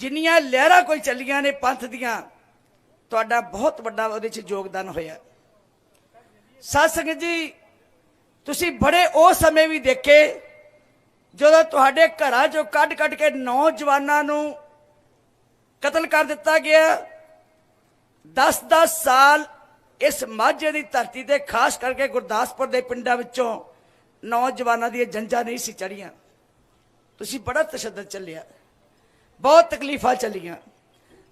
ਜਿੰਨੀਆਂ ਲਹਿਰਾਂ ਕੋਈ ਚੱਲੀਆਂ ਨੇ ਪੰਥ ਦੀਆਂ, ਤੁਹਾਡਾ ਬਹੁਤ ਵੱਡਾ ਉਹਦੇ 'ਚ ਯੋਗਦਾਨ ਹੋਇਆ। ਸਾਧ ਜੀ, ਤੁਸੀਂ ਬੜੇ ਉਹ ਸਮੇਂ ਵੀ ਦੇਖੇ, ਜਦੋਂ ਤੁਹਾਡੇ ਘਰਾਂ 'ਚੋਂ ਕੱਢ ਕੱਢ ਕੇ ਨੌਜਵਾਨਾਂ ਨੂੰ ਕਤਲ ਕਰ ਦਿੱਤਾ ਗਿਆ। 10-10 ਸਾਲ ਇਸ ਮਾਝੇ ਦੀ ਧਰਤੀ ਤੇ, ਖਾਸ ਕਰਕੇ ਗੁਰਦਾਸਪੁਰ ਦੇ ਪਿੰਡਾਂ ਵਿੱਚੋਂ ਨੌਜਵਾਨਾਂ ਦੀਆਂ ਜੰਜਾਂ ਨਹੀਂ ਸੀ ਚੜੀਆਂ ਤੁਸੀਂ ਬੜਾ ਤਸ਼ੱਦਦ ਚੱਲਿਆ। ਬਹੁਤ ਤਕਲੀਫਾਂ ਚੱਲੀਆਂ।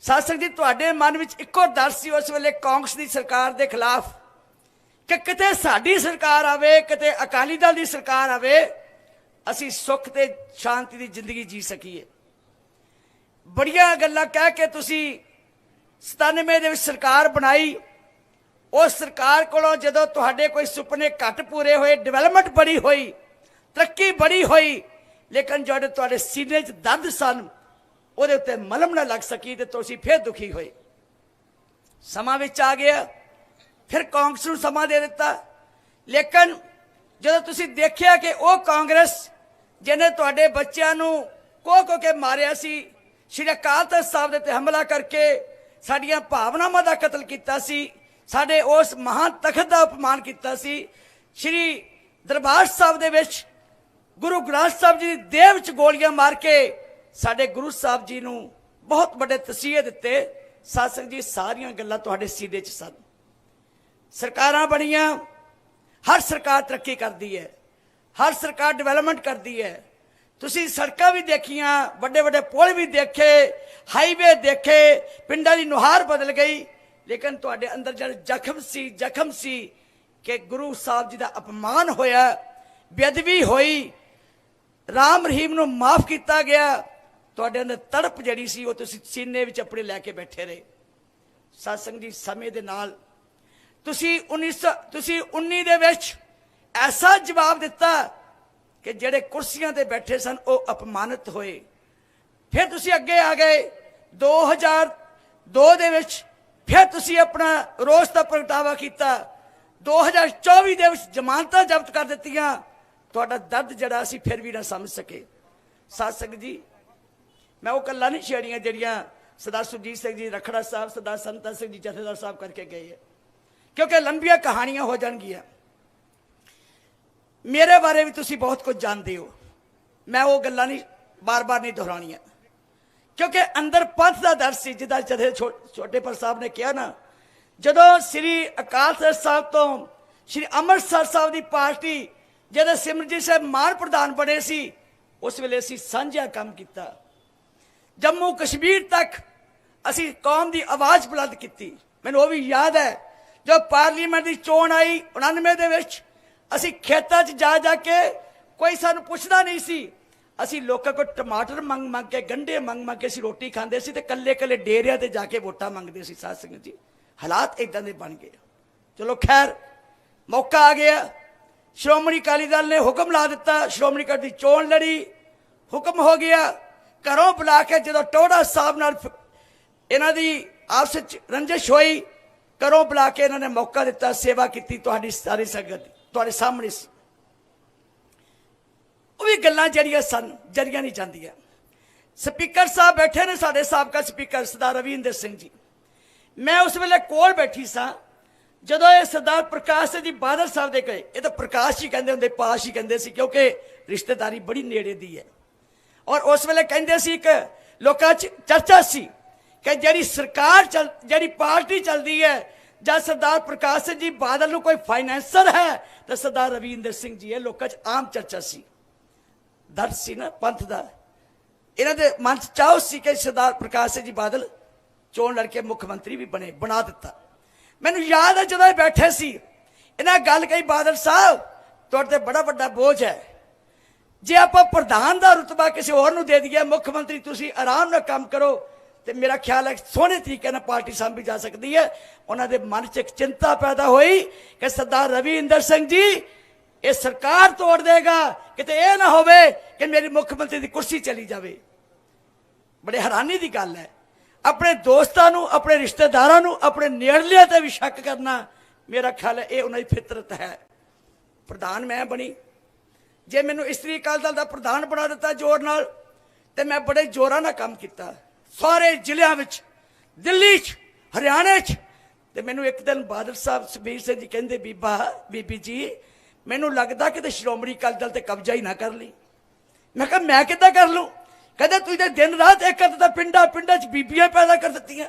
ਸਾਸਕ ਜੀ, ਤੁਹਾਡੇ ਮਨ ਵਿੱਚ ਇੱਕੋ ਡਰ ਸੀ ਉਸ ਵੇਲੇ ਕਾਂਗਰਸ ਦੀ ਸਰਕਾਰ ਦੇ ਖਿਲਾਫ ਕਿ ਕਿਤੇ ਸਾਡੀ ਸਰਕਾਰ ਆਵੇ, ਕਿਤੇ ਅਕਾਲੀ ਦਲ ਦੀ ਸਰਕਾਰ ਆਵੇ, ਅਸੀਂ ਸੁੱਖ ਤੇ ਸ਼ਾਂਤੀ ਦੀ ਜ਼ਿੰਦਗੀ ਜੀ ਸਕੀਏ। ਬੜੀਆਂ ਗੱਲਾਂ ਕਹਿ ਕੇ ਤੁਸੀਂ 97 ਦੇ ਵਿੱਚ ਸਰਕਾਰ ਬਣਾਈ। ਉਸ ਸਰਕਾਰ ਕੋਲੋਂ ਜਦੋਂ ਤੁਹਾਡੇ ਕੋਈ ਸੁਪਨੇ ਘੱਟ ਪੂਰੇ ਹੋਏ ਡਿਵੈਲਪਮੈਂਟ ਬੜੀ ਹੋਈ, ਤਰੱਕੀ ਬੜੀ ਹੋਈ, ਲੇਕਿਨ ਜਿਹੜੇ ਤੁਹਾਡੇ ਸੀਨੇ 'ਚ ਦੰਦ ਸਨ ਉਹਦੇ ਉੱਤੇ ਮਲਮ ਨਾ ਲੱਗ ਸਕੀ ਤੇ ਤੁਸੀਂ ਫਿਰ ਦੁਖੀ ਹੋਏ। ਸਮਾਂ ਵਿੱਚ ਆ ਗਿਆ। ਫਿਰ ਕਾਂਗਰਸ ਨੂੰ ਸਮਾਂ ਦੇ ਦਿੱਤਾ। ਲੇਕਿਨ ਜਦੋਂ ਤੁਸੀਂ ਦੇਖਿਆ ਕਿ ਉਹ ਕਾਂਗਰਸ ਜਿਹਨੇ ਤੁਹਾਡੇ ਬੱਚਿਆਂ ਨੂੰ ਕੋ ਕੋ ਕੇ ਮਾਰਿਆ ਸੀ, ਸ਼੍ਰੀ ਅਕਾਲ ਤਖਤ ਸਾਹਿਬ ਦੇ ਤੇ ਹਮਲਾ ਕਰਕੇ ਸਾਡੀਆਂ ਭਾਵਨਾਵਾਂ ਦਾ ਕਤਲ ਕੀਤਾ ਸੀ, ਸਾਡੇ ਉਸ ਮਹਾਨ ਤਖਤ ਦਾ ਅਪਮਾਨ ਕੀਤਾ ਸੀ, ਸ਼੍ਰੀ ਦਰਬਾਰ ਸਾਹਿਬ ਦੇ ਵਿੱਚ ਗੁਰੂ ਗ੍ਰੰਥ ਸਾਹਿਬ ਜੀ ਦੀ ਦੇਹ ਵਿੱਚ ਗੋਲੀਆਂ ਮਾਰ ਕੇ ਸਾਡੇ ਗੁਰੂ ਸਾਹਿਬ ਜੀ ਨੂੰ ਬਹੁਤ ਵੱਡੇ ਤਸੀਹੇ ਦਿੱਤੇ। ਸਾਸਕ ਜੀ, ਸਾਰੀਆਂ ਗੱਲਾਂ ਤੁਹਾਡੇ ਸੀਨੇ 'ਚ ਸਨ। ਸਰਕਾਰਾਂ ਬਣੀਆਂ, ਹਰ ਸਰਕਾਰ ਤਰੱਕੀ ਕਰਦੀ ਹੈ, ਹਰ ਸਰਕਾਰ ਡਿਵੈਲਪਮੈਂਟ ਕਰਦੀ ਹੈ। ਤੁਸੀਂ ਸੜਕਾਂ ਵੀ ਦੇਖੀਆਂ, ਵੱਡੇ ਵੱਡੇ ਪੁਲ ਵੀ ਦੇਖੇ ਹਾਈਵੇ ਦੇਖੇ, ਪਿੰਡਾਂ ਦੀ ਨੁਹਾਰ ਬਦਲ ਗਈ। ਲੇਕਿਨ ਤੁਹਾਡੇ ਅੰਦਰ ਜਿਹੜਾ ਜ਼ਖਮ ਸੀ ਜ਼ਖਮ ਸੀ ਕਿ ਗੁਰੂ ਸਾਹਿਬ ਜੀ ਦਾ ਅਪਮਾਨ ਹੋਇਆ, ਬੇਅਦਬੀ ਹੋਈ, ਰਾਮ ਰਹੀਮ ਨੂੰ ਮਾਫ ਕੀਤਾ ਗਿਆ। ਤੁਹਾਡੇ ਅੰਦਰ ਤੜਪ ਜਿਹੜੀ ਸੀ, ਉਹ ਤੁਸੀਂ ਸੀਨੇ ਵਿੱਚ ਆਪਣੇ ਲੈ ਕੇ ਬੈਠੇ ਰਹੇ। ਸਤਸੰਗ ਜੀ, ਸਮੇਂ ਦੇ ਨਾਲ ਤੁਸੀਂ 1900 ਤੁਸੀਂ 19 ਦੇ ਵਿੱਚ ਐਸਾ ਜਵਾਬ ਦਿੱਤਾ ਕਿ ਜਿਹੜੇ ਕੁਰਸੀਆਂ ਤੇ ਬੈਠੇ ਸਨ, ਉਹ ਅਪਮਾਨਿਤ ਹੋਏ। ਫਿਰ ਤੁਸੀਂ ਅੱਗੇ ਆ ਗਏ 2002 ਦੇ ਵਿੱਚ ਫਿਰ ਤੁਸੀਂ ਆਪਣਾ ਰੋਸ ਦਾ ਪ੍ਰਗਟਾਵਾ ਕੀਤਾ। 2024 ਦੇ ਵਿੱਚ ਜ਼ਮਾਨਤਾਂ ਜ਼ਬਤ ਕਰ ਦਿੱਤੀਆਂ। ਤੁਹਾਡਾ ਦਰਦ ਜਿਹੜਾ ਅਸੀਂ ਫਿਰ ਵੀ ਨਾ ਸਮਝ ਸਕੇ। ਸਾਧ ਸੰਗਤ ਜੀ ਮੈਂ ਉਹ ਕੱਲਾ ਨਹੀਂ ਛੇੜੀਆਂ ਜਿਹੜੀਆਂ ਸਰਦਾਰ ਸੁਰਜੀਤ ਸਿੰਘ ਜੀ, ਰਖੜਾ ਸਾਹਿਬ ਸਰਦਾਰ ਸੰਤਾ ਸਿੰਘ ਜੀ, ਜਥੇਦਾਰ ਸਾਹਿਬ ਕਰਕੇ ਗਏ ਹੈ ਕਿਉਂਕਿ ਲੰਬੀਆਂ ਕਹਾਣੀਆਂ ਹੋ ਜਾਣਗੀਆਂ। ਮੇਰੇ ਬਾਰੇ ਵੀ ਤੁਸੀਂ ਬਹੁਤ ਕੁਝ ਜਾਣਦੇ ਹੋ। ਮੈਂ ਉਹ ਗੱਲਾਂ ਨਹੀਂ, ਬਾਰ-ਬਾਰ ਨਹੀਂ ਦੁਹਰਾਉਣੀਆਂ। ਕਿਉਂਕਿ ਅੰਦਰ ਪੰਥ ਦਾ ਦਰ ਸੀ ਜਿਹਦਾ ਜਥੇ ਛੋਟੇ ਪਰ ਸਾਹਿਬ ਨੇ ਕਿਹਾ ਨਾ, ਜਦੋਂ ਸ੍ਰੀ ਅਕਾਲ ਤਖਤ ਸਾਹਿਬ ਤੋਂ ਸ੍ਰੀ ਅੰਮ੍ਰਿਤਸਰ ਸਾਹਿਬ ਦੀ ਪਾਰਟੀ, ਜਦੋਂ ਸਿਮਰਜੀਤ ਸਾਹਿਬ ਮਾਨ ਪ੍ਰਧਾਨ ਬਣੇ ਸੀ, ਉਸ ਵੇਲੇ ਅਸੀਂ ਸਾਂਝਾ ਕੰਮ ਕੀਤਾ। ਜੰਮੂ ਕਸ਼ਮੀਰ ਤੱਕ ਅਸੀਂ ਕੌਮ ਦੀ ਆਵਾਜ਼ ਬੁਲੰਦ ਕੀਤੀ। ਮੈਨੂੰ ਉਹ ਵੀ ਯਾਦ ਹੈ, ਜੋ ਪਾਰਲੀਮੈਂਟ ਦੀ ਚੋਣ ਆਈ 99 ਦੇ ਵਿੱਚ, ਅਸੀਂ ਖੇਤਾਂ 'ਚ ਜਾ ਜਾ ਕੇ ਕੋਈ ਸਾਨੂੰ ਪੁੱਛਦਾ ਨਹੀਂ ਸੀ। ਅਸੀਂ ਲੋਕਾਂ ਕੋਲ ਟਮਾਟਰ ਮੰਗ ਮੰਗ ਕੇ, ਗੰਢੇ ਮੰਗ ਮੰਗ ਕੇ ਅਸੀਂ ਰੋਟੀ ਖਾਂਦੇ ਸੀ ਤੇ ਕੱਲੇ ਕੱਲੇ ਡੇਰਿਆਂ ਤੇ ਜਾ ਕੇ ਵੋਟਾਂ ਮੰਗਦੇ ਸੀ ਸਾਧ ਸੰਗਤ ਜੀ। ਹਾਲਾਤ ਇਦਾਂ ਦੇ ਬਣ ਗਏ ਚਲੋ ਖੈਰ, ਮੌਕਾ ਆ ਗਿਆ। ਸ਼੍ਰੋਮਣੀ ਅਕਾਲੀ ਦਲ ਨੇ ਹੁਕਮ ਲਾ ਦਿੱਤਾ, ਸ਼੍ਰੋਮਣੀ ਅਕਾਲੀ ਦੀ ਚੋਣ ਲੜੀ, ਹੁਕਮ ਹੋ ਗਿਆ। ਘਰੋਂ ਬੁਲਾ ਕੇ ਜਦੋਂ ਟੋੜਾ ਸਾਹਿਬ ਨਾਲ ਫ- ਇਹਨਾਂ ਦੀ ਆਪਸ ਵਿੱਚ ਰੰਜਿਸ਼ ਹੋਈ ਘਰੋਂ ਬੁਲਾ ਕੇ ਇਹਨਾਂ ਨੇ ਮੌਕਾ ਦਿੱਤਾ ਸੇਵਾ ਕੀਤੀ ਤੁਹਾਡੀ ਸਾਰੀ ਸੰਗਤ ਦੀ, ਤੁਹਾਡੇ ਸਾਹਮਣੇ ਸੀ ਉਹ ਵੀ ਗੱਲਾਂ ਜਿਹੜੀਆਂ ਸਨ ਜਰੀਆਂ ਨਹੀਂ ਜਾਂਦੀਆਂ। ਸਪੀਕਰ ਸਾਹਿਬ ਬੈਠੇ ਨੇ ਸਾਡੇ ਸਾਬਕਾ ਸਪੀਕਰ ਸਰਦਾਰ ਰਵਿੰਦਰ ਸਿੰਘ ਜੀ। ਮੈਂ ਉਸ ਵੇਲੇ ਕੋਲ ਬੈਠੀ ਸਾਂ ਜਦੋਂ ਇਹ ਸਰਦਾਰ ਪ੍ਰਕਾਸ਼ ਸਿੰਘ ਜੀ ਬਾਦਲ ਸਾਹਿਬ ਦੇ ਗਏ ਇਹ ਤਾਂ ਪ੍ਰਕਾਸ਼ ਹੀ ਕਹਿੰਦੇ ਹੁੰਦੇ ਪਾਸ਼ ਹੀ ਕਹਿੰਦੇ ਸੀ ਕਿਉਂਕਿ ਰਿਸ਼ਤੇਦਾਰੀ ਬੜੀ ਨੇੜੇ ਦੀ ਹੈ। ਔਰ ਉਸ ਵੇਲੇ ਕਹਿੰਦੇ ਸੀ ਕਿ ਲੋਕਾਂ 'ਚ ਚਰਚਾ ਸੀ ਕਿ ਜਿਹੜੀ ਸਰਕਾਰ ਚੱਲ, ਜਿਹੜੀ ਪਾਰਟੀ ਚੱਲਦੀ ਹੈ, ਜਾਂ ਸਰਦਾਰ ਪ੍ਰਕਾਸ਼ ਸਿੰਘ ਜੀ ਬਾਦਲ ਨੂੰ ਕੋਈ ਫਾਈਨੈਂਸਰ ਹੈ, ਤਾਂ ਸਰਦਾਰ ਰਵਿੰਦਰ ਸਿੰਘ ਜੀ ਇਹ ਲੋਕਾਂ 'ਚ ਆਮ ਚਰਚਾ ਸੀ। ਦਰਦ ਸੀ ਨਾ, ਪੰਥ ਦਾ। ਇਹਨਾਂ ਦੇ ਮਨ 'ਚ ਚਾਹ ਸੀ ਕਿ ਸਰਦਾਰ ਪ੍ਰਕਾਸ਼ ਸਿੰਘ ਜੀ ਬਾਦਲ ਚੋਣ ਲੜ ਕੇ ਮੁੱਖ ਮੰਤਰੀ ਵੀ ਬਣੇ, ਬਣਾ ਦਿੱਤਾ। ਮੈਨੂੰ ਯਾਦ ਹੈ ਜਦੋਂ ਇਹ ਬੈਠੇ ਸੀ, ਇਹਨਾਂ ਗੱਲ ਕਹੀ ਬਾਦਲ ਸਾਹਿਬ, ਤੁਹਾਡੇ ਤੇ ਬੜਾ ਵੱਡਾ ਬੋਝ ਹੈ। ਜੇ ਆਪਾਂ ਪ੍ਰਧਾਨ ਦਾ ਰੁਤਬਾ ਕਿਸੇ ਹੋਰ ਨੂੰ ਦੇ ਦਈਏ, ਮੁੱਖ ਮੰਤਰੀ ਤੁਸੀਂ ਆਰਾਮ ਨਾਲ ਕੰਮ ਕਰੋ, ਤੇ ਮੇਰਾ ਖਿਆਲ ਹੈ ਸੋਹਣੇ ਤਰੀਕੇ ਨਾਲ ਪਾਰਟੀ ਸਾਂਭੀ ਜਾ ਸਕਦੀ ਹੈ। ਉਹਨਾਂ ਦੇ ਮਨ 'ਚ ਇੱਕ ਚਿੰਤਾ ਪੈਦਾ ਹੋਈ ਕਿ ਸਰਦਾਰ ਰਵਿੰਦਰ ਸਿੰਘ ਜੀ, ਇਹ ਸਰਕਾਰ ਤੋੜ ਦੇਗਾ, ਕਿਤੇ ਇਹ ਨਾ ਹੋਵੇ ਕਿ ਮੇਰੀ ਮੁੱਖ ਮੰਤਰੀ ਦੀ ਕੁਰਸੀ ਚਲੀ ਜਾਵੇ। ਬੜੇ ਹੈਰਾਨੀ ਦੀ ਗੱਲ ਹੈ। ਆਪਣੇ ਦੋਸਤਾਂ ਨੂੰ, ਆਪਣੇ ਰਿਸ਼ਤੇਦਾਰਾਂ ਨੂੰ, ਆਪਣੇ ਨੇੜਲਿਆਂ ਤੇ ਵੀ ਸ਼ੱਕ ਕਰਨਾ, ਮੇਰਾ ਖਿਆਲ ਹੈ ਇਹ ਉਹਨਾਂ ਦੀ ਫਿਤਰਤ ਹੈ। ਪ੍ਰਧਾਨ ਮੈਂ ਬਣੀ। ਜੇ ਮੈਨੂੰ ਇਸਤਰੀ ਅਕਾਲੀ ਦਲ ਦਾ ਪ੍ਰਧਾਨ ਬਣਾ ਦਿੱਤਾ ਜ਼ੋਰ ਨਾਲ, ਤੇ ਮੈਂ ਬੜੇ ਜ਼ੋਰਾਂ ਨਾਲ ਕੰਮ ਕੀਤਾ। ਸਾਰੇ ਜ਼ਿਲ੍ਹਿਆਂ ਵਿੱਚ, ਦਿੱਲੀ 'ਚ, ਹਰਿਆਣੇ 'ਚ। ਤੇ ਮੈਨੂੰ ਇੱਕ ਦਿਨ ਬਾਦਲ ਸਾਹਿਬ ਸੁਖਬੀਰ ਸਿੰਘ ਜੀ ਕਹਿੰਦੇ, ਬੀਬਾ, ਬੀਬੀ ਜੀ, ਮੈਨੂੰ ਲੱਗਦਾ ਕਿ ਤੇ ਸ਼੍ਰੋਮਣੀ ਅਕਾਲੀ ਦਲ ਤੇ ਕਬਜ਼ਾ ਹੀ ਨਾ ਕਰ ਲਈ। ਮੈਂ ਕਿਹਾ, ਮੈਂ ਕਿੱਦਾਂ ਕਰ ਲੂੰ? ਕਹਿੰਦੇ ਤੁਸੀਂ ਤੇ ਦਿਨ ਰਾਤ ਇੱਕ ਅੱਧ ਤਾਂ ਪਿੰਡਾਂ ਪਿੰਡਾਂ 'ਚ ਬੀਬੀਆਂ ਪੈਦਾ ਕਰ ਦਿੱਤੀਆਂ।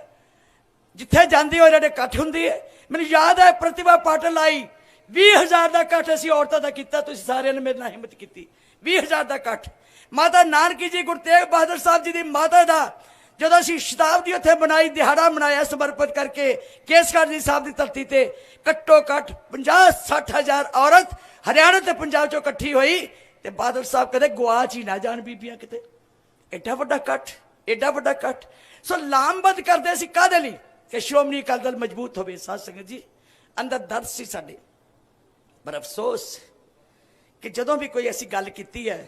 ਜਿੱਥੇ ਜਾਂਦੇ ਹੋ, ਇਹਨਾਂ ਦੇ ਇਕੱਠ ਹੁੰਦੀ ਹੈ। ਮੈਨੂੰ ਯਾਦ ਹੈ, ਪ੍ਰਤਿਭਾ ਪਾਟਲ ਆਈ। 20000 ਦਾ ਇਕੱਠ ਅਸੀਂ ਔਰਤਾਂ ਦਾ ਕੀਤਾ, ਤੁਸੀਂ ਸਾਰਿਆਂ ਨੇ ਮੇਰੇ ਨਾਲ ਹਿੰਮਤ ਕੀਤੀ। 20000 ਦਾ ਇਕੱਠ। ਮਾਤਾ ਨਾਨਕੀ ਜੀ, ਗੁਰੂ ਤੇਗ ਬਹਾਦਰ ਸਾਹਿਬ ਜੀ ਦੀ ਮਾਤਾ ਦਾ, ਜਦੋਂ ਅਸੀਂ ਸ਼ਤਾਬਦੀ ਉੱਥੇ ਬਣਾਈ ਦਿਹਾੜਾ ਮਨਾਇਆ, ਸਮਰਪਿਤ ਕਰਕੇ ਕੇਸਗੜ੍ਹ ਜੀ ਸਾਹਿਬ ਦੀ ਧਰਤੀ ਤੇ, ਘੱਟੋ ਘੱਟ 50 60000 ਔਰਤ ਹਰਿਆਣਾ ਤੇ ਪੰਜਾਬ ਚੋਂ ਇਕੱਠੀ ਹੋਈ, ਤੇ ਬਾਦਲ ਸਾਹਿਬ ਕਦੇ ਗਵਾਚ ਹੀ ਨਾ ਜਾਣ ਬੀਬੀਆਂ ਕਿਤੇ। ਐਡਾ ਵੱਡਾ ਇਕੱਠ ਐਡਾ ਵੱਡਾ ਇਕੱਠ। ਸੋ ਲਾਮਬੰਦ ਕਰਦੇ ਸੀ ਕਾਦੇ ਲਈ? ਕਿ ਸ਼੍ਰੋਮਣੀ ਅਕਾਲੀ ਦਲ ਮਜ਼ਬੂਤ ਹੋਵੇ, ਸਾਧ ਸੰਗਤ ਜੀ, ਅੰਦਰ ਦਰਦ ਸੀ ਸਾਡੇ। ਪਰ ਅਫਸੋਸ ਕਿ ਜਦੋਂ ਵੀ ਕੋਈ ਐਸੀ ਗੱਲ ਕੀਤੀ ਹੈ,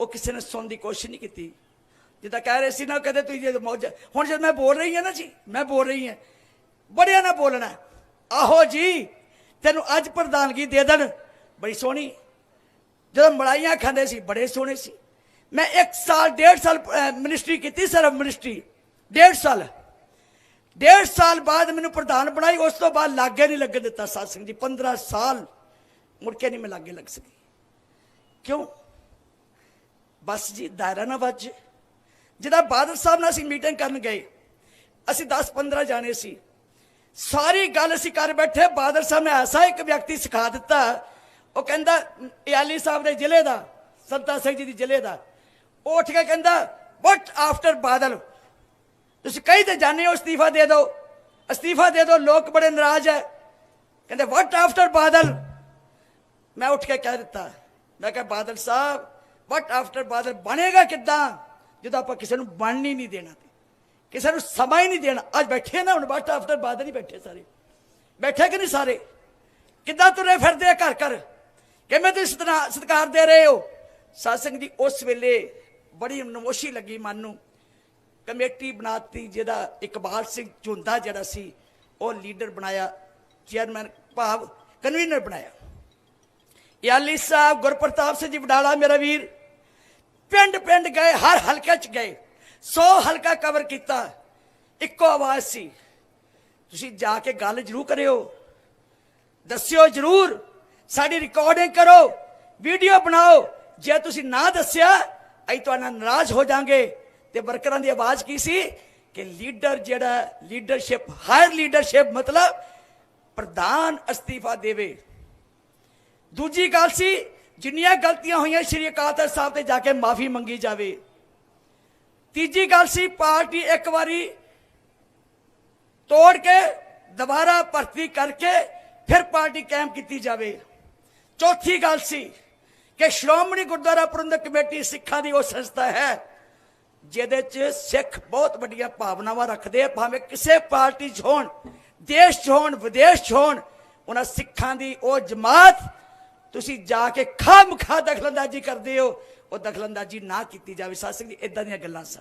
ਉਹ ਕਿਸੇ ਨੇ ਸੁਣਨ ਦੀ ਕੋਸ਼ਿਸ਼ ਨਹੀਂ ਕੀਤੀ। ਜਿੱਦਾਂ ਕਹਿ ਰਹੇ ਸੀ ਨਾ ਕਦੇ ਤੁਸੀਂ ਜੇ ਮੌਜ, ਹੁਣ ਜਦ ਮੈਂ ਬੋਲ ਰਹੀ ਹਾਂ ਨਾ ਜੀ, ਮੈਂ ਬੋਲ ਰਹੀ ਹਾਂ, ਬੜਿਆ ਨਾ ਬੋਲਣਾ ਆਹੋ ਜੀ, ਤੈਨੂੰ ਅੱਜ ਪ੍ਰਧਾਨਗੀ ਦੇ ਦੇਣ। ਬੜੀ ਸੋਹਣੀ। ਜਦੋਂ ਮਲਾਈਆਂ ਖਾਂਦੇ ਸੀ, ਬੜੇ ਸੋਹਣੇ ਸੀ। ਮੈਂ 1 ਸਾਲ, ਡੇਢ ਸਾਲ ਮਿਨਿਸਟਰੀ ਕੀਤੀ, ਸਰਵ ਮਿਨਿਸਟਰੀ ਡੇਢ ਸਾਲ। ਡੇਢ ਸਾਲ ਬਾਅਦ ਮੈਨੂੰ ਪ੍ਰਧਾਨ ਬਣਾਈ, ਉਸ ਤੋਂ ਬਾਅਦ ਲਾਗੇ ਨਹੀਂ ਲੱਗਣ ਦਿੱਤਾ ਸਾਧ ਸਿੰਘ ਜੀ। 15 ਸਾਲ ਮੁੜ ਕੇ ਨਹੀਂ ਮੈਂ ਲਾਗੇ ਲੱਗ ਸਕੀ। ਕਿਉਂ? ਬਸ ਜੀ, ਦਾਇਰਾ ਨਾ ਵੱਜ। ਜਿਹਦਾ ਬਾਦਲ ਸਾਹਿਬ ਨਾਲ ਅਸੀਂ ਮੀਟਿੰਗ ਕਰਨ ਗਏ, ਅਸੀਂ 10 15 ਜਾਣੇ ਸੀ। ਸਾਰੀ ਗੱਲ ਅਸੀਂ ਕਰ ਬੈਠੇ, ਬਾਦਲ ਸਾਹਿਬ ਨੇ ਐਸਾ ਇੱਕ ਵਿਅਕਤੀ ਸਿਖਾ ਦਿੱਤਾ। ਉਹ ਕਹਿੰਦਾ ਇਆਲੀ ਸਾਹਿਬ ਦੇ ਜ਼ਿਲ੍ਹੇ ਦਾ, ਸੰਤਾ ਸਿੰਘ ਜੀ ਦੀ ਜ਼ਿਲ੍ਹੇ ਦਾ। ਉਹ ਉੱਠ ਕੇ ਕਹਿੰਦਾ ਵਟ ਆਫਟਰ ਬਾਦਲ? ਤੁਸੀਂ ਕਹੀ ਤੇ ਜਾਣੇ ਹੋ, ਅਸਤੀਫਾ ਦੇ ਦਿਓ। ਅਸਤੀਫਾ ਦੇ ਦਿਓ, ਲੋਕ ਬੜੇ ਨਾਰਾਜ਼ ਹੈ ਕਹਿੰਦੇ ਵਟ ਆਫਟਰ ਬਾਦਲ? ਮੈਂ ਉੱਠ ਕੇ ਕਹਿ ਦਿੱਤਾ। ਮੈਂ ਕਿਹਾ, ਬਾਦਲ ਸਾਹਿਬ ਵਟ ਆਫਟਰ ਬਾਦਲ ਬਣੇਗਾ ਕਿੱਦਾਂ? ਜਦੋਂ ਆਪਾਂ ਕਿਸੇ ਨੂੰ ਬਣਨ ਹੀ ਨਹੀਂ ਦੇਣਾ ਕਿਸੇ ਨੂੰ ਸਮਾਂ ਹੀ ਨਹੀਂ ਦੇਣਾ। ਅੱਜ ਬੈਠੇ ਨਾ ਹੁਣ ਵਟ ਆਫਟਰ ਬਾਦਲ ਹੀ ਬੈਠੇ ਸਾਰੇ। ਬੈਠੇ ਕਿ ਨਹੀਂ ਸਾਰੇ? ਕਿੱਦਾਂ ਤੁਰੇ ਫਿਰਦੇ ਆ ਘਰ ਘਰ? ਕਿਵੇਂ ਤੁਸੀਂ ਸਤਨਾ- ਸਤਿਕਾਰ ਦੇ ਰਹੇ ਹੋ? ਸਾਧ ਸੰਗਤ ਜੀ, ਉਸ ਵੇਲੇ ਬੜੀ ਨਮੋਸ਼ੀ ਲੱਗੀ ਮਨ ਨੂੰ। ਕਮੇਟੀ ਬਣਾਤੀ, ਜਿਹਦਾ ਇਕਬਾਲ ਸਿੰਘ ਝੁੰਦਾ ਜਿਹੜਾ ਸੀ, ਉਹ ਲੀਡਰ ਬਣਾਇਆ, ਚੇਅਰਮੈਨ ਭਾਵ ਕਨਵੀਨਰ ਬਣਾਇਆ। ਯਾਲੀ ਸਾਹਿਬ, ਗੁਰਪ੍ਰਤਾਪ ਸਿੰਘ ਜੀ ਵਡਾਲਾ, ਮੇਰਾ ਵੀਰ, ਪਿੰਡ ਪਿੰਡ ਗਏ, ਹਰ ਹਲਕੇ ਚ ਗਏ 100 ਹਲਕਾ ਕਵਰ ਕੀਤਾ, ਇੱਕੋ ਆਵਾਜ਼ ਸੀ, ਤੁਸੀਂ ਜਾ ਕੇ ਗੱਲ ਜ਼ਰੂਰ ਕਰਿਓ, ਦੱਸਿਓ ਜ਼ਰੂਰ, ਸਾਡੀ ਰਿਕਾਰਡਿੰਗ ਕਰੋ ਵੀਡੀਓ ਬਣਾਓ, ਜੇ ਤੁਸੀਂ ਨਾ ਦੱਸਿਆ, ਅਸੀਂ ਤੁਹਾਡਾ ਨਾਰਾਜ਼ ਹੋ ਜਾਾਂਗੇ। ਤੇ ਵਰਕਰਾਂ ਦੀ ਆਵਾਜ਼ ਕੀ ਸੀ? ਕਿ ਲੀਡਰ ਜਿਹੜਾ ਲੀਡਰਸ਼ਿਪ ਹਾਇਰ ਲੀਡਰਸ਼ਿਪ ਮਤਲਬ ਪ੍ਰਧਾਨ ਅਸਤੀਫਾ ਦੇਵੇ। ਦੂਜੀ ਗੱਲ ਸੀ, ਜਿੰਨੀਆਂ ਗਲਤੀਆਂ ਹੋਈਆਂ ਸ਼੍ਰੀ ਅਕਾਲ ਤਖਤ ਸਾਹਿਬ ਤੇ ਜਾ ਕੇ ਮਾਫੀ ਮੰਗੀ ਜਾਵੇ। ਤੀਜੀ ਗੱਲ ਸੀ, ਪਾਰਟੀ ਇੱਕ ਵਾਰੀ ਤੋੜ ਕੇ ਦੁਬਾਰਾ ਭਰਤੀ ਕਰਕੇ ਫਿਰ ਪਾਰਟੀ ਕਾਇਮ ਕੀਤੀ ਜਾਵੇ। ਚੌਥੀ ਗੱਲ ਸੀ ਕਿ ਸ਼੍ਰੋਮਣੀ ਗੁਰਦੁਆਰਾ ਪ੍ਰਬੰਧਕ ਕਮੇਟੀ ਸਿੱਖਾਂ ਦੀ ਉਹ ਸੰਸਥਾ ਹੈ। ਜਿਹਦੇ 'ਚ ਸਿੱਖ ਬਹੁਤ ਵੱਡੀਆਂ ਭਾਵਨਾਵਾਂ ਰੱਖਦੇ ਆ, ਭਾਵੇਂ ਕਿਸੇ ਪਾਰਟੀ 'ਚ ਹੋਣ, ਦੇਸ਼ 'ਚ ਹੋਣ, ਵਿਦੇਸ਼ 'ਚ ਹੋਣ, ਉਹਨਾਂ ਸਿੱਖਾਂ ਦੀ ਉਹ ਜਮਾਤ, ਤੁਸੀਂ ਜਾ ਕੇ ਖਾਮਖਾ ਦਖਲਅੰਦਾਜ਼ੀ ਕਰਦੇ ਹੋ, ਉਹ ਦਖਲਅੰਦਾਜ਼ੀ ਨਾ ਕੀਤੀ ਜਾਵੇ। ਸਾਧ ਸਿੰਘ ਜੀ ਇਦਾਂ ਦੀਆਂ ਗੱਲਾਂ ਸਨ।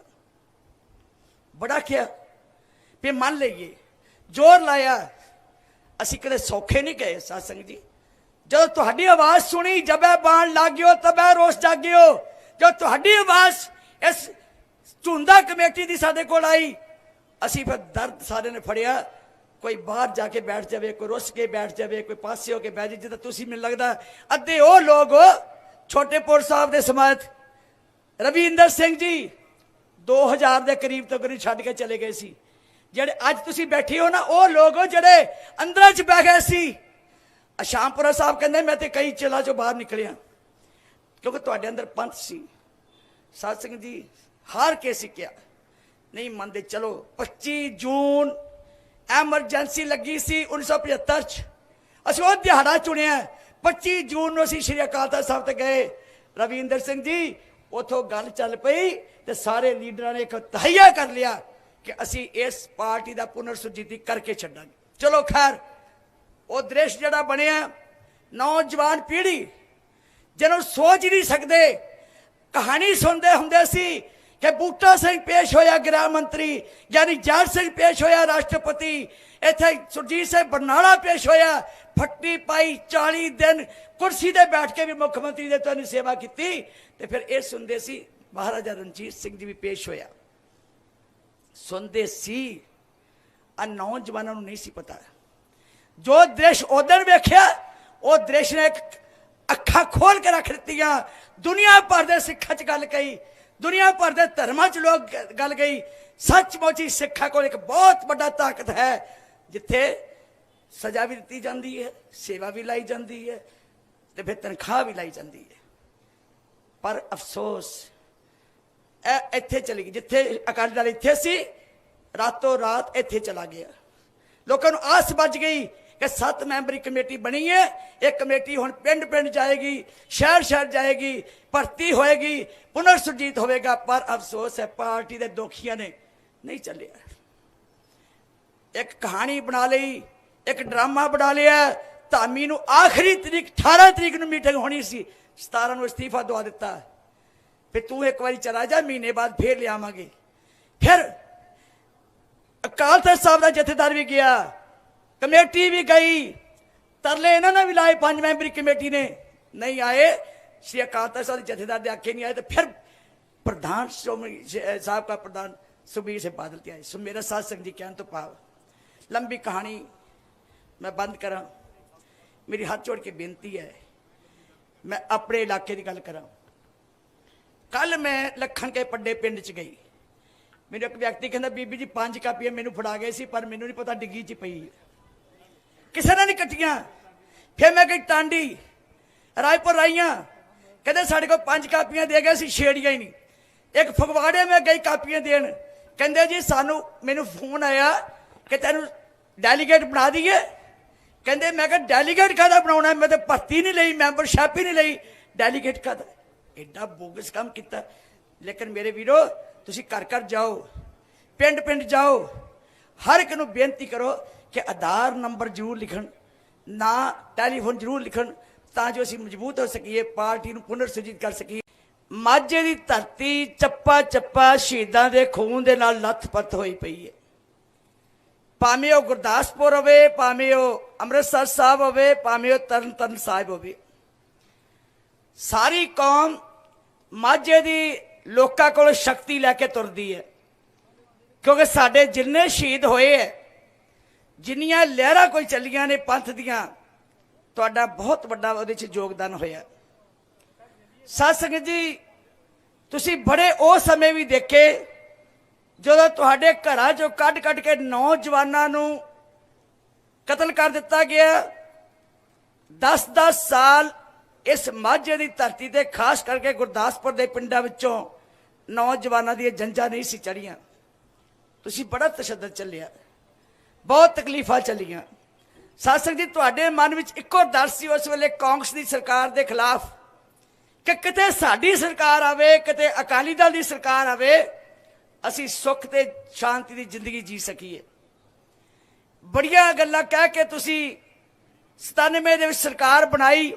ਬੜਾ ਕਿਹਾ। ਵੀ ਮੰਨ ਲਈਏ, ਜ਼ੋਰ ਲਾਇਆ, ਅਸੀਂ ਕਦੇ ਸੌਖੇ ਨਹੀਂ ਗਏ ਸਾਧ ਸੰਗਤ ਜੀ। ਜਦੋਂ ਤੁਹਾਡੀ ਆਵਾਜ਼ ਸੁਣੀ, ਜਬੈ ਬਾਣ ਲੱਗਿਓ, ਤਬੈ ਰੋਸ ਜਾਗਿਓ। ਜਦੋਂ ਤੁਹਾਡੀ ਆਵਾਜ਼ ਇਸ ਝੁੰਦਾ ਕਮੇਟੀ ਦੀ ਸਾਡੇ ਕੋਲ ਆਈ। ਅਸੀਂ ਫਿਰ ਦਰਦ ਸਾਰੇ ਨੇ ਫੜਿਆ। ਕੋਈ ਬਾਹਰ ਜਾ ਕੇ ਬੈਠ ਜਾਵੇ, ਕੋਈ ਰੁੱਸ ਕੇ ਬੈਠ ਜਾਵੇ, ਕੋਈ ਪਾਸੇ ਹੋ ਕੇ ਬੈਠ ਜਾਵੇ, ਜਿੱਦਾਂ ਤੁਸੀਂ ਮੈਨੂੰ ਲੱਗਦਾ, ਅੱਧੇ ਉਹ ਲੋਕ ਛੋਟੇਪੁਰ ਸਾਹਿਬ ਦੇ ਸਮਾਤ ਰਵਿੰਦਰ ਸਿੰਘ ਜੀ 2000 ਦੇ ਕਰੀਬ ਤੋਂ ਨਹੀਂ ਛੱਡ ਕੇ ਚਲੇ ਗਏ ਸੀ। ਜਿਹੜੇ ਅੱਜ ਤੁਸੀਂ ਬੈਠੇ ਹੋ ਨਾ, ਉਹ ਲੋਕ ਹੋ ਜਿਹੜੇ ਅੰਦਰਾਂ ਚ ਬਹਿ ਗਏ ਸੀ। ਅਸ਼ਾਮਪੁਰਾ ਸਾਹਿਬ ਕਹਿੰਦੇ, ਮੈਂ ਤੇ ਕਈ ਚਲਾ ਚੋਂ ਬਾਹਰ ਨਿਕਲਿਆ। ਕਿਉਂਕਿ ਤੁਹਾਡੇ ਅੰਦਰ ਪੰਥ ਸੀ। ਸਾਧ ਸਿੰਘ ਜੀ ਹਾਰ ਕੇ ਸਿੱਕਿਆ ਨਹੀਂ ਮੰਨਦੇ, ਚਲੋ 25 ਜੂਨ ਐਮਰਜੈਂਸੀ ਲੱਗੀ ਸੀ 1975 ਚ। ਅਸੀਂ ਉਹ ਦਿਹਾੜਾ ਚੁਣਿਆ। 25 ਜੂਨ ਨੂੰ ਅਸੀਂ ਸ਼੍ਰੀ ਅਕਾਲ ਤਖਤ ਸਾਹਿਬ ਤੇ ਗਏ। ਰਵਿੰਦਰ ਸਿੰਘ ਜੀ, ਉਥੋਂ ਗੱਲ ਚੱਲ ਪਈ ਤੇ ਸਾਰੇ ਲੀਡਰਾਂ ਨੇ ਇੱਕ ਤਹਈਆ ਕਰ ਲਿਆ ਕਿ ਅਸੀਂ ਇਸ ਪਾਰਟੀ ਦਾ ਪੁਨਰ ਸੁਰਜੀਤੀ ਕਰਕੇ ਛੱਡਾਂਗੇ। ਚਲੋ, ਖੈਰ, ਉਹ ਦ੍ਰਿਸ਼ ਜਿਹੜਾ ਬਣਿਆ, ਨੌਜਵਾਨ ਪੀੜ੍ਹੀ, ਜਿਹਨੂੰ ਸੋਚ ਹੀ ਨਹੀਂ ਸਕਦੇ, ਕਹਾਣੀ ਸੁਣਦੇ ਹੁੰਦੇ ਸੀ ਕਿ ਬੂਟਾ ਸਿੰਘ ਪੇਸ਼ ਹੋਇਆ ਗ੍ਰਹਿ ਮੰਤਰੀ ਯਾਨੀ ਜੱਟ ਸਿੰਘ ਪੇਸ਼ ਹੋਇਆ ਰਾਸ਼ਟਰਪਤੀ ਇੱਥੇ ਸੁਰਜੀਤ ਸਿੰਘ ਬਰਨਾਲਾ ਪੇਸ਼ ਹੋਇਆ ਫੱਟੀ ਪਾਈ 40 ਦਿਨ ਕੁਰਸੀ ਤੇ ਬੈਠ ਕੇ ਵੀ ਮੁੱਖ ਮੰਤਰੀ ਦੇ ਤੁਹਾਨੂੰ ਸੇਵਾ ਕੀਤੀ ਤੇ ਫਿਰ ਇਹ ਸੁਣਦੇ ਸੀ ਮਹਾਰਾਜਾ ਰਣਜੀਤ ਸਿੰਘ ਜੀ ਵੀ ਪੇਸ਼ ਹੋਇਆ ਸੁਣਦੇ ਸੀ ਆ ਨੌਜਵਾਨਾਂ ਨੂੰ ਨਹੀਂ ਸੀ ਪਤਾ ਜੋ ਦ੍ਰਿਸ਼ ਉਧਰ ਵੇਖਿਆ ਉਹ ਦ੍ਰਿਸ਼ ਨੇ ਅੱਖਾਂ ਖੋਲ ਕੇ ਰੱਖ ਦਿੱਤੀਆਂ ਦੁਨੀਆ ਭਰ ਦੇ ਸਿੱਖਾਂ 'ਚ ਗੱਲ ਕਹੀ ਦੁਨੀਆ ਭਰ ਦੇ ਧਰਮਾਂ 'ਚ ਲੋਕ ਗ- ਗੱਲ ਗਈ। ਸੱਚਮੁੱਚ ਹੀ ਸਿੱਖਾਂ ਕੋਲ ਇੱਕ ਬਹੁਤ ਵੱਡਾ ਤਾਕਤ ਹੈ, ਜਿੱਥੇ ਸਜ਼ਾ ਵੀ ਦਿੱਤੀ ਜਾਂਦੀ ਹੈ, ਸੇਵਾ ਵੀ ਲਾਈ ਜਾਂਦੀ ਹੈ ਤੇ ਫਿਰ ਤਨਖਾਹ ਵੀ ਲਾਈ ਜਾਂਦੀ ਹੈ। ਪਰ ਅਫਸੋਸ, ਇਹ ਇੱਥੇ ਚਲੀ ਗਈ। ਜਿੱਥੇ ਅਕਾਲੀ ਦਲ ਇੱਥੇ ਸੀ, ਰਾਤੋਂ ਰਾਤ ਇੱਥੇ ਚਲਾ ਗਿਆ। ਲੋਕਾਂ ਨੂੰ ਆਸ ਵੱਜ ਗਈ ਕਿ ਸੱਤ ਮੈਂਬਰੀ ਕਮੇਟੀ ਬਣੀ ਹੈ। ਇਹ ਕਮੇਟੀ ਹੁਣ ਪਿੰਡ ਪਿੰਡ ਜਾਏਗੀ ਸ਼ਹਿਰ ਸ਼ਹਿਰ ਜਾਏਗੀ, ਭਰਤੀ ਹੋਏਗੀ ਪੁਨਰ ਸੁਰਜੀਤ ਹੋਵੇਗਾ, ਪਰ ਅਫਸੋਸ ਹੈ, ਪਾਰਟੀ ਦੇ ਦੋਖੀਆਂ ਨੇ ਨਹੀਂ ਚੱਲਿਆ। ਇੱਕ ਕਹਾਣੀ ਬਣਾ ਲਈ, ਇੱਕ ਡਰਾਮਾ ਬਣਾ ਲਿਆ। ਧਾਮੀ ਨੂੰ ਆਖਰੀ ਤਰੀਕ 18 ਤਰੀਕ ਨੂੰ ਮੀਟਿੰਗ ਹੋਣੀ ਸੀ। 17 ਨੂੰ ਅਸਤੀਫਾ ਦਵਾ ਦਿੱਤਾ। ਫਿਰ ਤੂੰ ਇੱਕ ਵਾਰੀ ਚਲਾ ਜਾ, ਮਹੀਨੇ ਬਾਅਦ ਫੇਰ ਲਿਆਵਾਂਗੇ। ਫਿਰ ਅਕਾਲ ਤਖਤ ਸਾਹਿਬ ਦਾ ਜਥੇਦਾਰ ਵੀ ਗਿਆ। ਕਮੇਟੀ ਵੀ ਗਈ। ਤਰਲੇ ਇਹਨਾਂ ਨੇ ਵੀ ਲਾਏ, ਪੰਜ ਮੈਂਬਰੀ ਕਮੇਟੀ ਨੇ। ਨਹੀਂ ਆਏ। ਸ਼੍ਰੀ ਅਕਾਲ ਤਖਤ ਸਾਹਿਬ ਦੇ ਜਥੇਦਾਰ ਦੇ ਆਖੇ ਨਹੀਂ ਆਏ ਤੇ ਫਿਰ ਪ੍ਰਧਾਨ ਸ਼੍ਰੋਮਣੀ ਸਾਹਿਬ ਦਾ ਪ੍ਰਧਾਨ ਸੁਬੀਰ ਸੇ ਬਾਦਲ ਤੇ ਆਏ। ਸੋ ਮੇਰਾ ਸਾਧ ਸੰਗਤ ਜੀ ਕਹਿਣ ਤੋਂ ਭਾਵ, ਲੰਬੀ ਕਹਾਣੀ ਮੈਂ ਬੰਦ ਕਰਾਂ। ਮੇਰੀ ਹੱਥ ਜੋੜ ਕੇ ਬੇਨਤੀ ਹੈ, ਮੈਂ ਆਪਣੇ ਇਲਾਕੇ ਦੀ ਗੱਲ ਕਰਾਂ। ਕੱਲ ਮੈਂ ਲੱਖਣ ਕੇ ਪੱਡੇ ਪਿੰਡ ਚ ਗਈ। ਮੈਨੂੰ ਇੱਕ ਵਿਅਕਤੀ ਕਹਿੰਦਾ, ਬੀਬੀ ਜੀ, ਪੰਜ ਕਾਪੀਆਂ ਮੈਨੂੰ ਫੜਾ ਗਏ ਸੀ, ਪਰ ਮੈਨੂੰ ਨਹੀਂ ਪਤਾ ਡਿੱਗੀ ਚ ਪਈ। ਕਿਸੇ ਨੇ ਨਹੀਂ ਕੱਟੀਆਂ। ਫਿਰ ਮੈਂ ਗਈ ਟਾਂਡੀ, ਰਾਏਪੁਰ ਆਈਆਂ ਕਹਿੰਦੇ ਸਾਡੇ ਕੋਲ ਪੰਜ ਕਾਪੀਆਂ ਦੇ ਗਏ ਸੀ ਛੇੜੀਆਂ ਹੀ ਨਹੀਂ। ਇੱਕ ਫਗਵਾੜੇ ਮੈਂ ਗਈ ਕਾਪੀਆਂ ਦੇਣ। ਕਹਿੰਦੇ ਜੀ, ਸਾਨੂੰ, ਮੈਨੂੰ ਫੋਨ ਆਇਆ ਕਿ ਤੈਨੂੰ ਡੈਲੀਗੇਟ ਬਣਾ ਦਈਏ। ਕਹਿੰਦੇ, ਮੈਂ ਕਿਹਾ ਡੈਲੀਗੇਟ ਕਾਹਦਾ ਬਣਾਉਣਾ? ਮੈਂ ਤਾਂ ਭਰਤੀ ਨਹੀਂ ਲਈ ਮੈਂਬਰਸ਼ਿਪ ਹੀ ਨਹੀਂ ਲਈ। ਡੈਲੀਗੇਟ ਕਾਹਦਾ? ਐਡਾ ਬੋਗਸ ਕੰਮ ਕੀਤਾ। ਲੇਕਿਨ ਮੇਰੇ ਵੀਰੋ, ਤੁਸੀਂ ਘਰ ਘਰ ਜਾਓ। ਪਿੰਡ ਪਿੰਡ ਜਾਓ। ਹਰ ਇੱਕ ਨੂੰ ਬੇਨਤੀ ਕਰੋ ਕਿ ਆਧਾਰ ਨੰਬਰ ਜ਼ਰੂਰ ਲਿਖਣ, ਨਾ ਟੈਲੀਫੋਨ ਜ਼ਰੂਰ ਲਿਖਣ, ਤਾਂ ਜੋ ਅਸੀਂ ਮਜ਼ਬੂਤ ਹੋ ਸਕੀਏ, ਪਾਰਟੀ ਨੂੰ ਪੁਨਰ ਸੁਰਜੀਤ ਕਰ ਸਕੀਏ। ਮਾਝੇ ਦੀ ਧਰਤੀ ਚੱਪਾ ਚੱਪਾ ਸ਼ਹੀਦਾਂ ਦੇ ਖੂਨ ਦੇ ਨਾਲ ਲੱਥਪੱਥ ਹੋਈ ਪਈ ਹੈ। ਭਾਵੇਂ ਉਹ ਗੁਰਦਾਸਪੁਰ ਹੋਵੇ, ਭਾਵੇਂ ਉਹ ਅੰਮ੍ਰਿਤਸਰ ਸਾਹਿਬ ਹੋਵੇ, ਭਾਵੇਂ ਉਹ ਤਰਨਤਾਰਨ ਸਾਹਿਬ ਹੋਵੇ। ਸਾਰੀ ਕੌਮ ਮਾਝੇ ਦੀ ਲੋਕਾਂ ਕੋਲ ਸ਼ਕਤੀ ਲੈ ਕੇ ਤੁਰਦੀ ਹੈ। ਕਿਉਂਕਿ ਸਾਡੇ ਜਿੰਨੇ ਸ਼ਹੀਦ ਹੋਏ ਹੈ ਜਿੰਨੀਆਂ ਲਹਿਰਾਂ ਕੋਈ ਚੱਲੀਆਂ ਨੇ ਪੰਥ ਦੀਆਂ, ਤੁਹਾਡਾ ਬਹੁਤ ਵੱਡਾ ਉਹਦੇ 'ਚ ਯੋਗਦਾਨ ਹੋਇਆ। ਸਾਧ ਜੀ, ਤੁਸੀਂ ਬੜੇ ਉਹ ਸਮੇਂ ਵੀ ਦੇਖੇ, ਜਦੋਂ ਤੁਹਾਡੇ ਘਰਾਂ 'ਚੋਂ ਕੱਢ ਕੱਢ ਕੇ ਨੌਜਵਾਨਾਂ ਨੂੰ ਕਤਲ ਕਰ ਦਿੱਤਾ ਗਿਆ। 10-10 ਸਾਲ ਇਸ ਮਾਝੇ ਦੀ ਧਰਤੀ ਤੇ, ਖਾਸ ਕਰਕੇ ਗੁਰਦਾਸਪੁਰ ਦੇ ਪਿੰਡਾਂ ਵਿੱਚੋਂ ਨੌਜਵਾਨਾਂ ਦੀਆਂ ਜੰਜਾਂ ਨਹੀਂ ਸੀ ਚੜੀਆਂ ਤੁਸੀਂ ਬੜਾ ਤਸ਼ੱਦਦ ਚੱਲਿਆ। ਬਹੁਤ ਤਕਲੀਫਾਂ ਚੱਲੀਆਂ। ਸਾਸਕ ਜੀ, ਤੁਹਾਡੇ ਮਨ ਵਿੱਚ ਇੱਕੋ ਡਰ ਸੀ ਉਸ ਵੇਲੇ ਕਾਂਗਰਸ ਦੀ ਸਰਕਾਰ ਦੇ ਖਿਲਾਫ ਕਿ ਕਿਤੇ ਸਾਡੀ ਸਰਕਾਰ ਆਵੇ, ਕਿਤੇ ਅਕਾਲੀ ਦਲ ਦੀ ਸਰਕਾਰ ਆਵੇ, ਅਸੀਂ ਸੁੱਖ ਤੇ ਸ਼ਾਂਤੀ ਦੀ ਜ਼ਿੰਦਗੀ ਜੀ ਸਕੀਏ। ਬੜੀਆਂ ਗੱਲਾਂ ਕਹਿ ਕੇ ਤੁਸੀਂ 97 ਦੇ ਵਿੱਚ ਸਰਕਾਰ ਬਣਾਈ।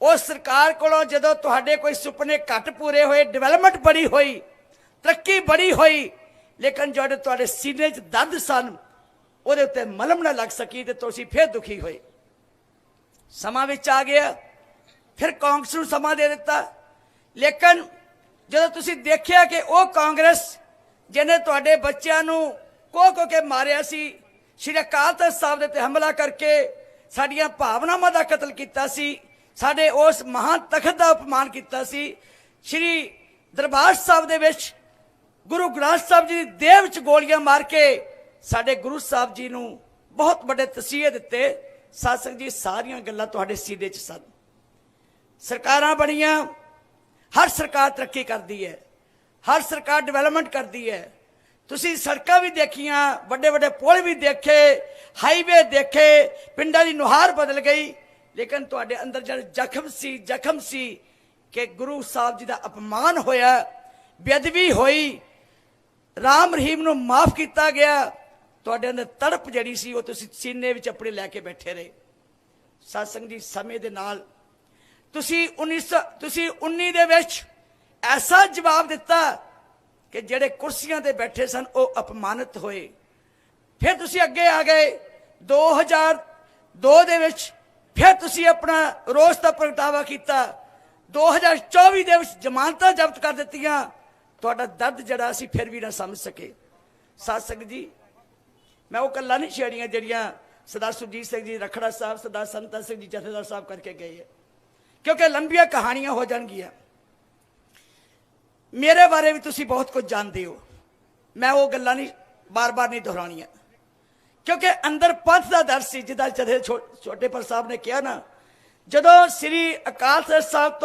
ਉਸ ਸਰਕਾਰ ਕੋਲੋਂ ਜਦੋਂ ਤੁਹਾਡੇ ਕੋਈ ਸੁਪਨੇ ਘੱਟ ਪੂਰੇ ਹੋਏ ਡਿਵੈਲਪਮੈਂਟ ਬੜੀ ਹੋਈ, ਤਰੱਕੀ ਬੜੀ ਹੋਈ, ਲੇਕਿਨ ਜਿਹੜੇ ਤੁਹਾਡੇ ਸੀਨੇ 'ਚ ਦਰਦ ਸਨ ਉਹਦੇ ਉੱਤੇ ਮਲਮ ਨਾ ਲੱਗ ਸਕੀ ਤੇ ਤੁਸੀਂ ਫਿਰ ਦੁਖੀ ਹੋਏ। ਸਮਾਂ ਵਿੱਚ ਆ ਗਿਆ। ਫਿਰ ਕਾਂਗਰਸ ਨੂੰ ਸਮਾਂ ਦੇ ਦਿੱਤਾ। ਲੇਕਿਨ ਜਦੋਂ ਤੁਸੀਂ ਦੇਖਿਆ ਕਿ ਉਹ ਕਾਂਗਰਸ ਜਿਹਨੇ ਤੁਹਾਡੇ ਬੱਚਿਆਂ ਨੂੰ ਕੋ ਕੋ ਕੇ ਮਾਰਿਆ ਸੀ, ਸ਼੍ਰੀ ਅਕਾਲ ਤਖਤ ਸਾਹਿਬ ਦੇ ਤੇ ਹਮਲਾ ਕਰਕੇ ਸਾਡੀਆਂ ਭਾਵਨਾਵਾਂ ਦਾ ਕਤਲ ਕੀਤਾ ਸੀ, ਸਾਡੇ ਉਸ ਮਹਾਨ ਤਖਤ ਦਾ ਅਪਮਾਨ ਕੀਤਾ ਸੀ, ਸ਼੍ਰੀ ਦਰਬਾਰ ਸਾਹਿਬ ਦੇ ਵਿੱਚ ਗੁਰੂ ਗ੍ਰੰਥ ਸਾਹਿਬ ਜੀ ਦੀ ਦੇਹ ਵਿੱਚ ਗੋਲੀਆਂ ਮਾਰ ਕੇ ਸਾਡੇ ਗੁਰੂ ਸਾਹਿਬ ਜੀ ਨੂੰ ਬਹੁਤ ਵੱਡੇ ਤਸੀਹੇ ਦਿੱਤੇ। ਸਾਸਕ ਜੀ, ਸਾਰੀਆਂ ਗੱਲਾਂ ਤੁਹਾਡੇ ਸੀਨੇ 'ਚ ਸਨ। ਸਰਕਾਰਾਂ ਬਣੀਆਂ, ਹਰ ਸਰਕਾਰ ਤਰੱਕੀ ਕਰਦੀ ਹੈ, ਹਰ ਸਰਕਾਰ ਡਿਵੈਲਪਮੈਂਟ ਕਰਦੀ ਹੈ। ਤੁਸੀਂ ਸੜਕਾਂ ਵੀ ਦੇਖੀਆਂ, ਵੱਡੇ ਵੱਡੇ ਪੁਲ ਵੀ ਦੇਖੇ ਹਾਈਵੇ ਦੇਖੇ, ਪਿੰਡਾਂ ਦੀ ਨੁਹਾਰ ਬਦਲ ਗਈ। ਲੇਕਿਨ ਤੁਹਾਡੇ ਅੰਦਰ ਜਿਹੜਾ ਜ਼ਖਮ ਸੀ ਜ਼ਖਮ ਸੀ ਕਿ ਗੁਰੂ ਸਾਹਿਬ ਜੀ ਦਾ ਅਪਮਾਨ ਹੋਇਆ, ਬੇਅਦਬੀ ਹੋਈ। ਰਾਮ ਰਹੀਮ ਨੂੰ ਮਾਫ ਕੀਤਾ ਗਿਆ। ਤੁਹਾਡੇ ਅੰਦਰ ਤੜਪ ਜਿਹੜੀ ਸੀ, ਉਹ ਤੁਸੀਂ ਸੀਨੇ ਵਿੱਚ ਆਪਣੇ ਲੈ ਕੇ ਬੈਠੇ ਰਹੇ। ਸਾਸੰਗ ਜੀ, ਸਮੇਂ ਦੇ ਨਾਲ ਤੁਸੀਂ 1900 ਤੁਸੀਂ 19 ਦੇ ਵਿੱਚ ਐਸਾ ਜਵਾਬ ਦਿੱਤਾ ਕਿ ਜਿਹੜੇ ਕੁਰਸੀਆਂ ਤੇ ਬੈਠੇ ਸਨ, ਉਹ ਅਪਮਾਨਿਤ ਹੋਏ। ਫਿਰ ਤੁਸੀਂ ਅੱਗੇ ਆ ਗਏ 2002 ਦੇ ਵਿੱਚ ਫਿਰ ਤੁਸੀਂ ਆਪਣਾ ਰੋਸ ਦਾ ਪ੍ਰਗਟਾਵਾ ਕੀਤਾ। 2024 ਦੇ ਵਿੱਚ ਜ਼ਮਾਨਤਾਂ ਜ਼ਬਤ ਕਰ ਦਿੱਤੀਆਂ। ਤੁਹਾਡਾ ਦਰਦ ਜਿਹੜਾ ਅਸੀਂ ਫਿਰ ਵੀ ਨਾ ਸਮਝ ਸਕੇ। ਸਾਧ ਸੰਗਤ ਜੀ ਮੈਂ ਉਹ ਗੱਲਾਂ ਨਹੀਂ ਛੇੜੀਆਂ ਜਿਹੜੀਆਂ ਸਰਦਾਰ ਸੁਰਜੀਤ ਸਿੰਘ ਜੀ ਰਖੜਾ ਸਾਹਿਬ ਸਰਦਾਰ ਸੰਤਾ ਸਿੰਘ ਜੀ ਜਥੇਦਾਰ ਸਾਹਿਬ ਕਰਕੇ ਗਏ ਹੈ ਕਿਉਂਕਿ ਲੰਬੀਆਂ ਕਹਾਣੀਆਂ ਹੋ ਜਾਣਗੀਆਂ ਮੇਰੇ ਬਾਰੇ ਵੀ ਤੁਸੀਂ ਬਹੁਤ ਕੁਝ ਜਾਣਦੇ ਹੋ ਮੈਂ ਉਹ ਗੱਲਾਂ ਨਹੀਂ ਬਾਰ-ਬਾਰ ਨਹੀਂ ਦੁਹਰਾਉਣੀਆਂ ਕਿਉਂਕਿ ਅੰਦਰ ਪੰਥ ਦਾ ਦਰ ਸੀ ਜਿਹਦਾ ਜਥੇ ਛੋਟੇ ਪਰ ਸਾਹਿਬ ਨੇ ਕਿਹਾ ਨਾ ਜਦੋਂ ਸ੍ਰੀ ਅਕਾਲ ਤਖਤ ਸਾਹਿਬ ਤੋਂ